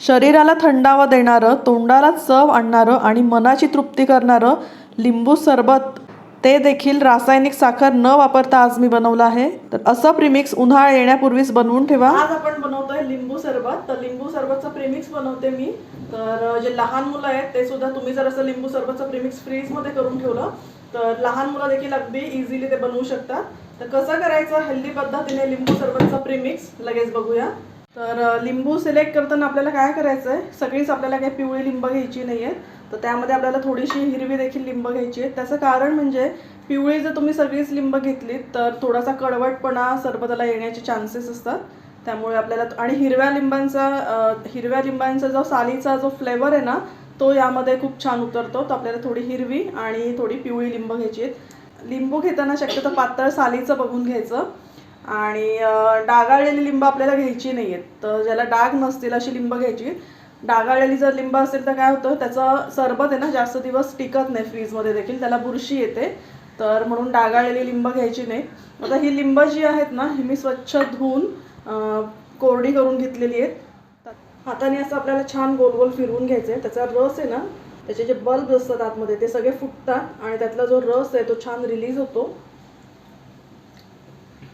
शरीराला थंडावा देणारं तोंडाला चव आणणारं आणि मनाची तृप्ती करणारं लिंबू सरबत ते देखील रासायनिक साखर न वापरता आज मी बनवलं आहे. तर असं प्रिमिक्स उन्हाळा येण्यापूर्वीच बनवून ठेवा. आज आपण बनवतोय लिंबू सरबत. तर लिंबू सरबतचं प्रिमिक्स बनवते मी. तर जे लहान मुलं आहेत ते सुद्धा तुम्ही जर असं लिंबू सरबतचं प्रिमिक्स फ्रीजमध्ये करून ठेवलं तर लहान मुलं देखील अगदी इझिली ते बनवू शकतात. तर कसं करायचं? हेल्दी पद्धतीने लिंबू सरबतचं प्रिमिक्स लगेच बघूया. तर लिंबू सिलेक्ट करताना आपल्याला काय करायचं आहे सगळीच आपल्याला काही पिवळी लिंब घ्यायची नाही आहेत तर त्यामध्ये आपल्याला थोडीशी हिरवी देखील लिंब घ्यायची आहे. त्याचं कारण म्हणजे पिवळी जर तुम्ही सगळीच लिंब घेतलीत तर थोडासा कडवटपणा सरबताला येण्याचे चान्सेस असतात. त्यामुळे आपल्याला आणि हिरव्या लिंबांचा हिरव्या लिंबांचा जो सालीचा जो फ्लेवर आहे ना तो यामध्ये खूप छान उतरतो. तर आपल्याला थोडी हिरवी आणि थोडी पिवळी लिंब घ्यायची आहेत. लिंबू घेताना शक्यतो पातळ सालीचं बघून घ्यायचं. आणि डागाळलेली लिंब आपल्याला घ्यायची नाही आहेत तर ज्याला डाग नसतील अशी लिंब घ्यायची. डागाळलेली जर लिंब असेल तर काय होतं? त्याचं सरबत आहे ना जास्त दिवस टिकत नाही फ्रीजमध्ये देखील. त्याला बुरशी येते. तर म्हणून डागाळलेली लिंब घ्यायची नाही. आता ही लिंब जी आहेत ना ही मी स्वच्छ धुवून कोरडी करून घेतलेली आहेत. हाताने असं आपल्याला छान गोल गोल फिरवून घ्यायचं आहे त्याचा रस आहे ना त्याचे जे बल्ब असतात आतमध्ये ते सगळे फुटतात आणि त्यातला जो रस आहे तो छान रिलीज होतो.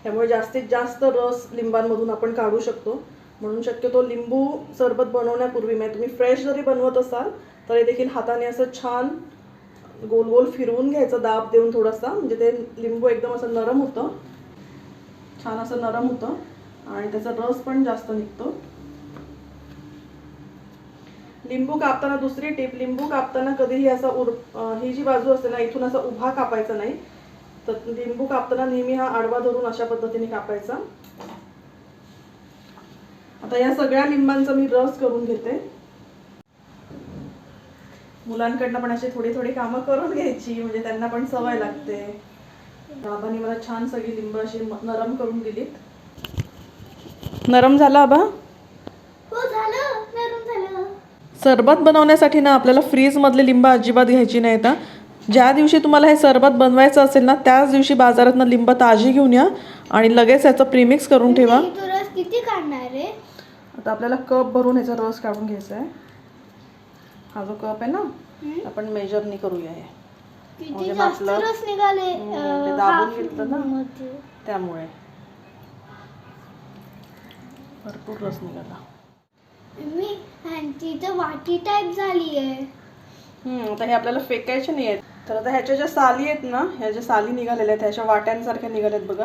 त्यामुळे जास्तीत जास्त रस लिंबांमधून आपण काढू शकतो. म्हणून शक्यतो लिंबू सरबत बनवण्यापूर्वी म्हणजे तुम्ही फ्रेश जरी बनवत असाल तरी देखील हाताने असं छान गोल गोल फिरवून घ्यायचं दाब देऊन थोडासा. म्हणजे ते लिंबू एकदम असं नरम होतं. छान असं नरम होतं. आणि त्याचा रस पण जास्त निघतो. लिंबू कापताना दुसरी टीप लिंबू कापताना कधीही असा उर ही जी बाजू असते ना इथून असा उभा कापायचा नाही. तर लिंबू कापताना नेहमी हा आडवा धरून अशा पद्धतीने कापायचा. आता या सगळ्या लिंबांचा मी रस करून घेते. मुलांकडनं पण अशी थोडी थोडी कामं करून घ्यायची म्हणजे त्यांना पण सवय लागते. बाबांनी मला छान सगळी लिंब अशी नरम करून दिलीत. नरम झाला आबा? हो झालं. नरम झालं. सरबत बनवण्यासाठी ना आपल्याला फ्रीजमधले लिंब अजिबात घ्यायची नाहीत हा. ज्या दिवशी तुम्हाला हे सरबत बनवायचं असेल ना त्याच दिवशी बाजारातनं लिंब ताजी घेऊन या आणि लगेच याचं प्रीमिक्स करून ठेवा. रस किती काढणार आहे? आता आपल्याला कप भरून ह्याचा रस काढून घ्यायचा आहे. हा जो कप आहे ना. आपण मेजरनी करूया हे. किती म्हणजे रस निघाले? ते दाबून घेतलं ना. त्यामुळे. भरपूर रस निघाला. मी वाटी टाईप झाली आहे हम्म, आता हे आपल्याला फेकायचे नाही आहेत तर आता ह्याच्या ज्या साली आहेत ना ह्या ज्या साली निघालेल्या आहेत ह्याच्या वाट्यांसारख्या निघाल्या आहेत बघा.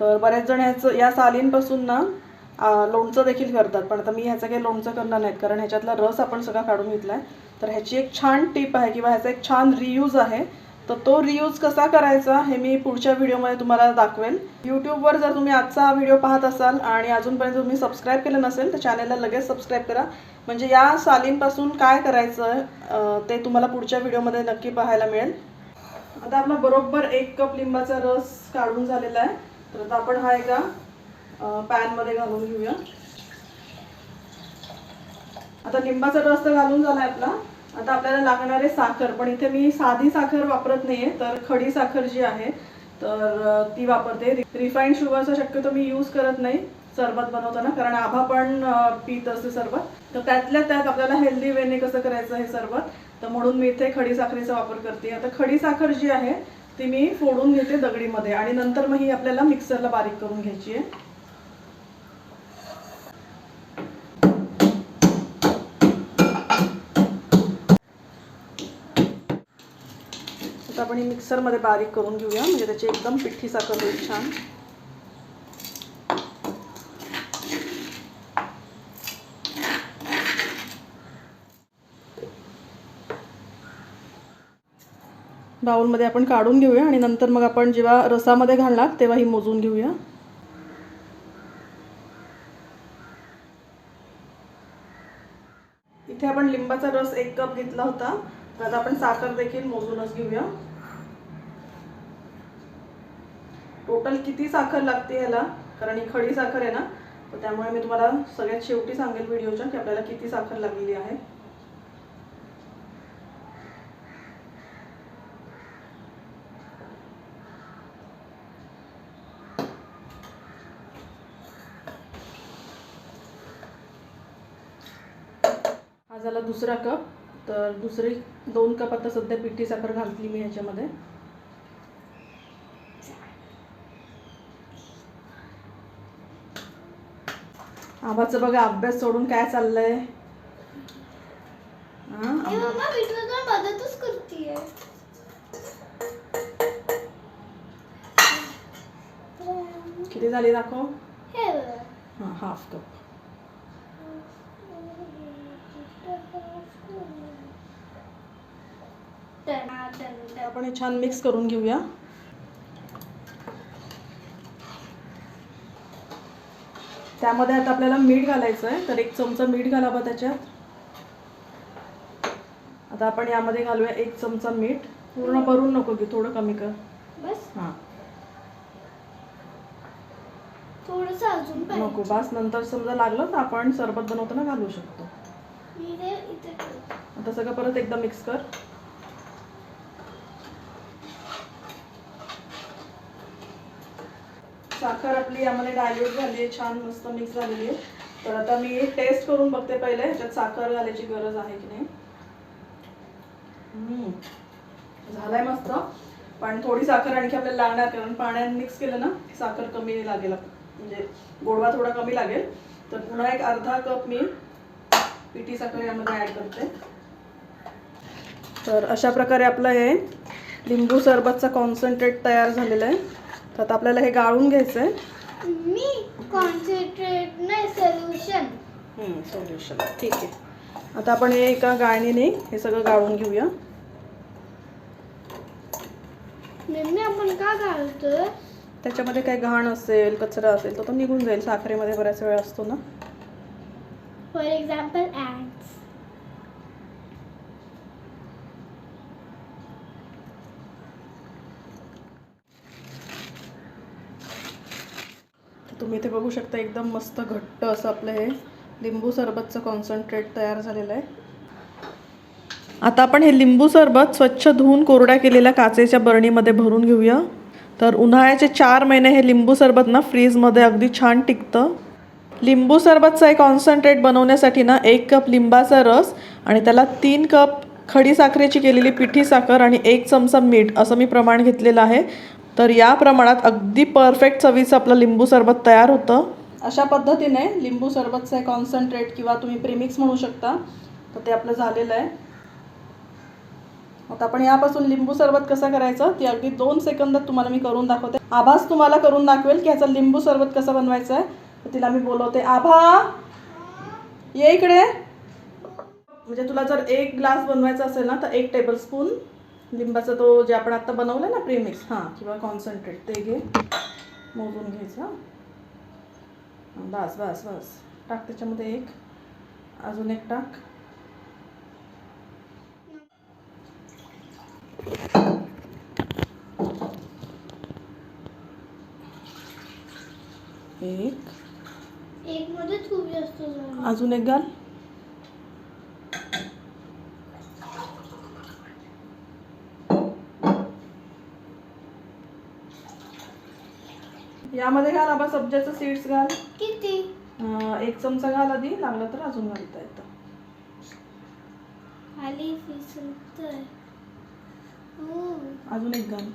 तर बरेच जण ह्याचं या सालींपासून ना लोणचं देखील करतात. पण आता मी ह्याचं काही लोणचं करणार नाहीत कारण ह्याच्यातला रस आपण सगळा काढून घेतला आहे तर ह्याची एक छान टीप आहे किंवा ह्याचा एक छान रियूज आहे. तर तो रियूज कसा करायचा हे मी पुढच्या व्हिडिओमध्ये तुम्हाला दाखवेल यूट्यूबवर जर तुम्ही आजचा हा व्हिडिओ पाहत असाल आणि अजूनपर्यंत तुम्ही सबस्क्राईब केलं नसेल तर चॅनलला लगेच सबस्क्राईब करा. म्हणजे या सालींपासून काय करायचं ते तुम्हाला पुढच्या व्हिडिओमध्ये नक्की पाहायला मिळेल. आता आपला बरोबर एक कप लिंबाचा रस काढून झालेला आहे. तर आता आपण हा एका पॅनमध्ये घालून घेऊया. आता लिंबाचा रस तर घालून झाला आहे आपला. आता आपल्याला लागणार आहे साखर पण इथे मी साधी साखर वापरत नाहीये तर खडी साखर जी आहे तर ती वापरते. रिफाईंड शुगरचा शक्यतो मी यूज करत नाही सरबत बनवताना कारण आभा पण पीत असते सरबत. तर त्यातल्या त्यात आपल्याला हेल्दी वेने कसं करायचं हे सरबत? तर म्हणून मी इथे खडी साखरेचा वापर करते. आता खडी साखर जी आहे ती मी फोडून घेते दगडीमध्ये आणि नंतर मग ही आपल्याला मिक्सरला बारीक करून घ्यायची आहे. आता आपण मिक्सरमध्ये बारीक करून घेऊया. म्हणजे त्याची एकदम पिठी साखर होईल छान. बाउलमध्ये आपण काढून घेऊया आणि नंतर मग आपण जेव्हा रसामध्ये घालणार तेव्हा ही मोजून घेऊया. इथे आपण लिंबाचा रस एक कप घेतला होता. तर आता आपण साखर देखील मोजूनच घेऊया. टोटल किती साखर लागते याला कारण ही खडी साखर आहे ना? तर त्यामुळे मी तुम्हाला सगळ्यात शेवटी सांगेल व्हिडिओच्या की आपल्याला किती साखर लागलेली आहे. हा झाला दुसरा कप. तर दुसरी दोन कप आता सध्या पिठी साखर घालतली मी ह्याच्यामध्ये आबाचं बघा अभ्यास सोडून काय चाललंय? हा, मदतच किती झाली दाखव? हे हाफ कप. आपण हे छान मिक्स करून घेऊया. त्यामध्ये आता आपल्याला मीठ घालायचं आहे तर एक चमचा मीठ घालावं त्याच्यात. आता आपण यामध्ये घालूया एक चमचा मीठ. पूर्ण भरून नको घेऊ थोडं कमी कर. बस. हां. थोडस अजून नको बास. नंतर समजा लागलं तर आपण सरबत बनवताना घालू शकतो. आता सगळं परत एकदा मिक्स कर. साखर आपली यामध्ये डायल्यूट झाली आहे छान मस्त मिक्स झालेली आहे. तर आता मी टेस्ट करून बघते पहिले ह्याच्यात साखर घालायची गरज आहे की नाही. झालाय मस्त. पण थोडी साखर आणखी आपल्याला लागणार कारण पाण्यात मिक्स केलं ना साखर कमी लागेल म्हणजे गोडवा थोडा कमी लागेल. तर पुन्हा एक अर्धा कप मी पिठी साखर यामध्ये ॲड करते. तर अशा प्रकारे आपलं हे लिंबू सरबतचा कॉन्सन्ट्रेट तयार झालेलं आहे. तर आता आपल्याला हे गाळून घ्यायचं आहे मी कॉन्सन्ट्रेट नाही सोल्युशन सोल्युशन ठीक आहे. आता आपण हे एका गाळणीने हे सगळं गाळून घेऊया. मम्मी आपण का घालतोय त्याच्यामध्ये काही घाण असेल कचरा असेल तर तो निघून जाईल. साखरेमध्ये बऱ्याच वेळ असतो ना. फॉर एक्झाम्पल ॲड्स तर तुम्ही इथे बघू शकता एकदम मस्त घट्ट असं आपलं हे लिंबू सरबतचं कॉन्सन्ट्रेट तयार झालेलं आहे. आता आपण हे लिंबू सरबत स्वच्छ धुवून कोरड्या केलेल्या काचेच्या बरणीमध्ये भरून घेऊया. तर उन्हाळ्याचे चार महिने हे लिंबू सरबत ना फ्रीजमध्ये अगदी छान टिकतं. लिंबू सरबतचा एक कॉन्सन्ट्रेट बनवण्यासाठी ना एक कप लिंबाचा रस आणि त्याला तीन कप खडी साखरेची केलेली पिठी साखर आणि एक चमचा मीठ असं मी प्रमाण घेतलेलं आहे. तर या प्रमाणात अगदी परफेक्ट चवीचं आपलं लिंबू सरबत तयार होतं. अशा पद्धतीने लिंबू सरबतचं कॉन्सन्ट्रेट किंवा तुम्ही प्रीमिक्स म्हणू शकता. तर ते आपलं झालेलं आहे. आता आपण यापासून लिंबू सरबत कसं करायचं ते अगदी दोन सेकंदात तुम्हाला मी करून दाखवते. आभास तुम्हाला करून दाखवेल की ह्याचा लिंबू सरबत कसं बनवायचं आहे तर तिला मी बोलवते आभा ये इकडे. म्हणजे तुला जर एक ग्लास बनवायचा असेल ना तर एक टेबलस्पून लिंबाचा तो जे आपण आता बनवलं ना प्रीमिक्स हां किंवा कॉन्सन्ट्रेट ते घे. मोजून घ्यायचं. बस बस बस. टाक त्याच्यामध्ये एक. अजून एक टाक. एक. एक मध्ये खूप जास्त झालं. अजून एक घाल. यामध्ये घाल आबा सब्जाचं सीड्स घाल. किती? अं, एक चमचा घाल आधी लागलं तर अजून घालता येतं. खाली फिसलतोय. हो अजून एक घाल.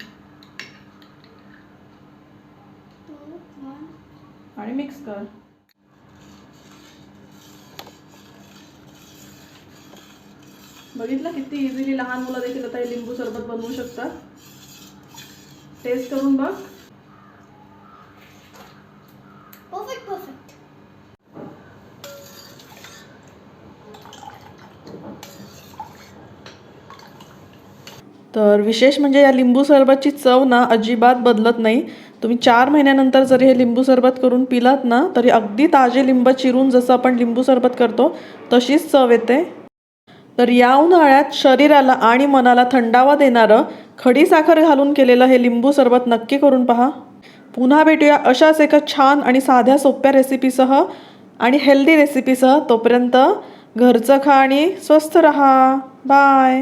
आणि मिक्स कर. बघितलं किती इझिली लहान मुलं देखील आता हे लिंबू सरबत बनवू शकतात? टेस्ट करून बघ. तर विशेष म्हणजे या लिंबू सरबतची चव ना अजिबात बदलत नाही. तुम्ही चार महिन्यानंतर जरी हे लिंबू सरबत करून पिलात ना तरी अगदी ताजे लिंब चिरून जसं आपण लिंबू सरबत करतो तशीच चव येते. तर या उन्हाळ्यात शरीराला आणि मनाला थंडावा देणारं खडी साखर घालून केलेलं हे लिंबू सरबत नक्की करून पहा. पुन्हा भेटूया अशाच एका छान आणि साध्या सोप्या रेसिपीसह आणि हेल्दी रेसिपीसह. तोपर्यंत घरचं खा आणि स्वस्थ रहा. बाय.